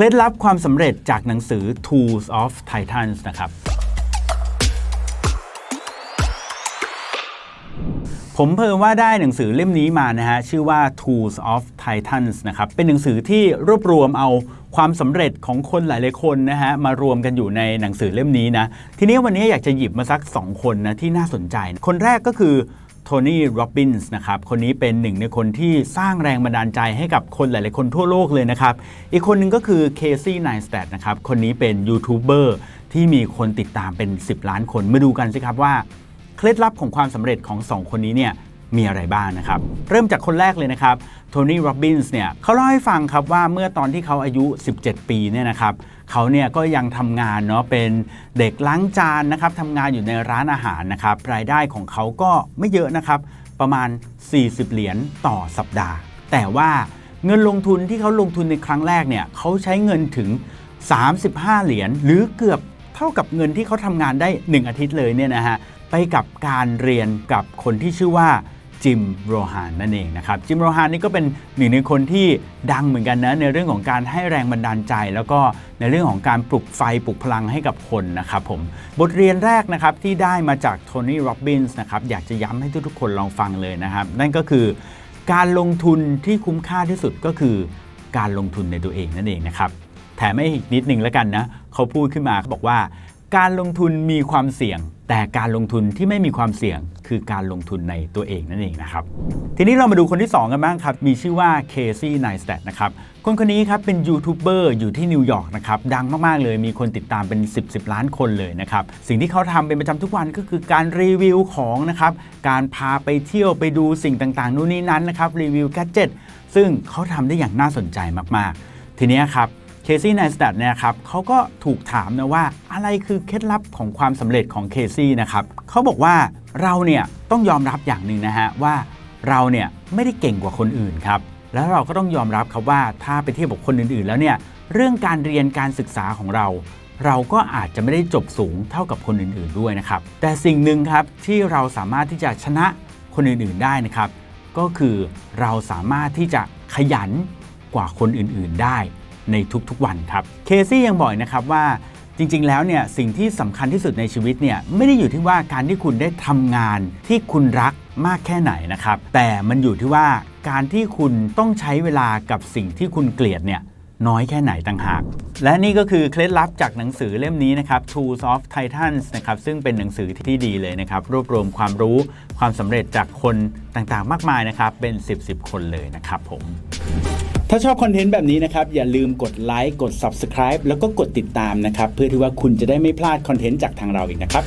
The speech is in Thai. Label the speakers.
Speaker 1: เคล็ดลับความสำเร็จจากหนังสือ Tools of Titans นะครับผมเพิ่มว่าได้หนังสือเล่มนี้มานะฮะ ชื่อว่า Tools of Titans นะครับ เป็นหนังสือที่รวบรวมเอาความสำเร็จของคนหลายๆคนนะฮะ มารวมกันอยู่ในหนังสือเล่มนี้นะ ทีนี้วันนี้อยากจะหยิบมาสัก 2 คนนะ ที่น่าสนใจ คนแรกก็คือ โทนี่โรบินส์นะครับคนนี้เป็นหนึ่งในคนที่สร้างแรงบันดาลใจให้กับคนหลาย ๆ คนทั่วโลกเลยนะครับ อีกคนหนึ่งก็คือเคซี่ไนสแตดนะครับคนนี้เป็นยูทูบเบอร์ที่มีคนติดตามเป็น 10 ล้านคนมาดูกันสิครับว่า เคล็ดลับของความสำเร็จของ 2 คนนี้เนี่ยมีอะไรบ้างนะครับ เริ่มจากคนแรกเลยนะครับโทนี่โรบินส์เนี่ยเขาเล่าให้ฟังครับว่าเมื่อตอนที่เขาอายุ 17 ปีเนี่ยนะครับ เขาเนี่ยก็ยังทำงานเนาะเป็นเด็กล้างจานนะครับทำงานอยู่ในร้านอาหารนะครับรายได้ของเขาก็ไม่เยอะนะครับประมาณ 40 เหรียญต่อสัปดาห์ แต่ว่าเงินลงทุนที่เขาลงทุนในครั้งแรกเนี่ยเขาใช้เงินถึง 35 เหรียญหรือเกือบเท่ากับเงินที่เขาทำงานได้ 1 อาทิตย์เลยเนี่ยนะฮะไปกับการเรียนกับคนที่ชื่อว่า จิมโรฮานนั่นเองนะครับจิมโรฮานนี่ก็เป็นหนึ่งในคนที่ดังเหมือนกันนะในเรื่องของการให้แรงบันดาลใจ แล้วก็ในเรื่องของการปลุกไฟปลุกพลังให้กับคนนะครับผมบทเรียนแรกนะครับที่ได้มาจากโทนี่โรบินส์นะครับอยากจะย้ำให้ทุกๆคนลองฟังเลยนะครับ นั่นก็คือการลงทุนที่คุ้มค่าที่สุดก็คือการลงทุนในตัวเองนั่นเองนะครับแถมให้อีกนิดนึงแล้วกันนะเขาพูดขึ้นมาเขาบอกว่า การลงทุนมีความเสี่ยง แต่การลงทุนที่ไม่มีความเสี่ยงคือการลงทุนในตัวเองนั่นเองนะครับ ทีนี้เรามาดูคนที่ 2 กันบ้างครับ มีชื่อว่าเคซี่ไนสแตดนะครับ คนคนนี้ครับเป็นยูทูบเบอร์อยู่ที่นิวยอร์กนะครับ ดังมาก ๆ เลยมีคนติดตามเป็น 10 10ล้านคนเลยนะครับ สิ่งที่เขาทำเป็นประจำทุกวันก็คือการรีวิวของนะครับ การพาไปเที่ยวไปดูสิ่งต่างๆ นู่นนี่นั้นนะครับรีวิวแกดเจิตซึ่งเขาทำได้อย่างน่าสนใจมากๆ ทีนี้ครับ เคซี่ไนสแตดเนี่ยครับเขาก็ถูกถามนะว่าอะไรคือเคล็ดลับของความสำเร็จของเคซี่นะครับเขาบอกว่าเราเนี่ยต้องยอมรับอย่างหนึ่งนะฮะว่าเราเนี่ยไม่ได้เก่งกว่าคนอื่นครับแล้วเราก็ต้องยอมรับครับว่าถ้าไปเทียบกับคนอื่น ๆ แล้วเนี่ยเรื่องการเรียนการศึกษาของเรา เราก็อาจจะไม่ได้จบสูงเท่ากับคนอื่น ๆ ด้วยนะครับ แต่สิ่งหนึ่งครับที่เราสามารถที่จะชนะคนอื่น ๆ ได้นะครับ ก็คือเราสามารถที่จะขยันกว่าคนอื่น ๆ ได้ ในทุกๆวันครับ เคซี่ยังบอกนะครับว่าจริง ๆ แล้วเนี่ยสิ่งที่สำคัญที่สุดในชีวิตเนี่ยไม่ได้อยู่ที่ว่าการที่คุณได้ทำงานที่คุณรักมากแค่ไหนนะครับ แต่มันอยู่ที่ว่าการที่คุณต้องใช้เวลากับสิ่งที่คุณเกลียดเนี่ยน้อยแค่ไหนต่างหาก และนี่ก็คือเคล็ดลับจากหนังสือเล่มนี้นะครับ Tools of Titans นะครับซึ่งเป็นหนังสือที่ดีเลยนะครับ รวบรวมความรู้ความสำเร็จจากคนต่างๆ มากมายนะครับ เป็น 10 10 คนเลยนะครับผม ถ้าชอบคอนเทนต์แบบนี้นะครับ อย่าลืมกดไลค์กด Subscribe แล้วก็กดติดตามนะครับ เพื่อที่ว่าคุณจะได้ไม่พลาดคอนเทนต์จากทางเราอีกนะครับ